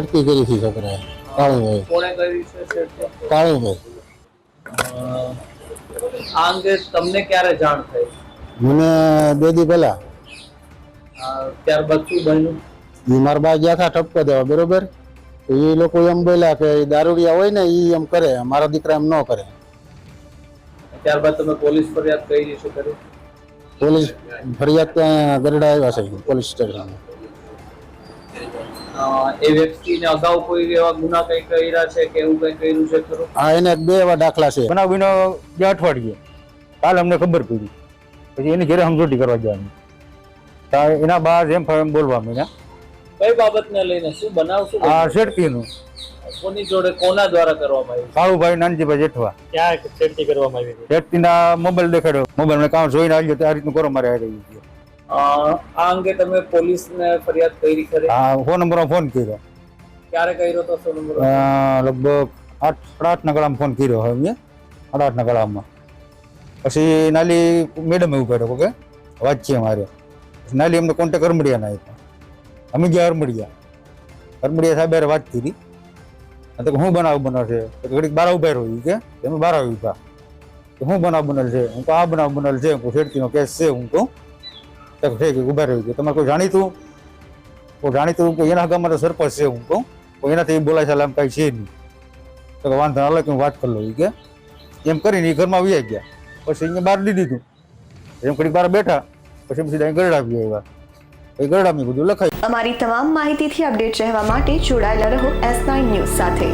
નક્કી કરી હતી છોકરાએ. કાળુભાઈ કોણે કરી છે છેડતી? કાળુભાઈ આ અંગે તમને ક્યારે જાણ થઈ? મને બે દી પહેલા. ત્યારબાદ શું બન્યું? એ મારા બા ગયા હતા ઠપકો દેવા બરોબર? તો એ લોકો એમ બોલ્યા કે દારૂડિયા હોય ને એ એમ કરે મારા દીકરા એમ ન કરે. ત્યારબાદ તમે પોલીસ ફરિયાદ કરી છે કરી પોલીસ ફરિયાદ ત્યાં ગરડા આવ્યા છે પોલીસ સ્ટેશન એ વ્યક્તિને અગાઉ કોઈ એવા ગુના કઈ કર્યા છે કે એવું કઈ કર્યું છે ખરું? હા એને બે એવા દાખલા છે. બનાવ બીનો બે અઠવાડિયે. કાલ અમને ખબર પડી. પછી એની ઘેરે સમજૂતી કરવા જવાની. એના બાદ એમ ફાવે એમ બોલવા મીના કઈ બાબતને લઈને? શું બનાવ શું આ બન્યું? કોની જોડે કોના દ્વારા કરવામાં આવ્યું? કાળુભાઈ નાનજીભાઈ જેઠવા. ક્યાં છેડતી કરવામાં આવી હતી? શેઠતીના મોબાઈલ દેખાડ્યો. મોબાઈલ કામ જોઈને આવ્યો તો આ રીતનું કરો મારે આવી રહ્યું આ અંગે તમે પોલીસને ફરિયાદ કરી ખરી? હા ફોન નંબરમાં ફોન કર્યો. ક્યારે કર્યો તો ફોન નંબર લગભગ આઠ સાડા આઠના કલામાં ફોન કર્યો હવે મેં સાડા આઠના ગળામાં. પછી નાલી મેડમ એવું કર્યો કે વાંચીએ મારે. નાલી એમને કોન્ટેક અરમડિયાના આપ્યા. અમે ગયા અરમડિયા. અરમડિયા સાહેબ વાત કરી. તો હું બનાવ બનલ છે? તો ઘડીક બાર ઊભા રહ્યું કે તમે બાર ઊભા. કે હું બનાવ બનેલ છે? હું તો આ બનાવ બનેલ છે? હું શેડતીનો કેસ છે હું કહું. તો કે ઊભા રહ્યું કે તમારે કોઈ જાણીતું? કોઈ જાણીતું કોઈ એના ગામમાં સરપંચ છે હું કહું. કોઈ એનાથી બોલાય છે આમ કાંઈ છે નહીં. તો કે વાંધો ના હું વાત કરી લઉં કે, એમ કરીને એ ઘરમાં આવી ગયા. પછી અહીંયા બહાર દીધી દીધું એમ કરી બહાર બેઠા. પછી સીધા ગરડા આવી આવ્યા. એ ગરડામાં બધું લખાય. અમારી તમામ માહિતીથી અપડેટ રહેવા માટે જોડાયેલા રહો એસ નાઇન ન્યૂઝ સાથે.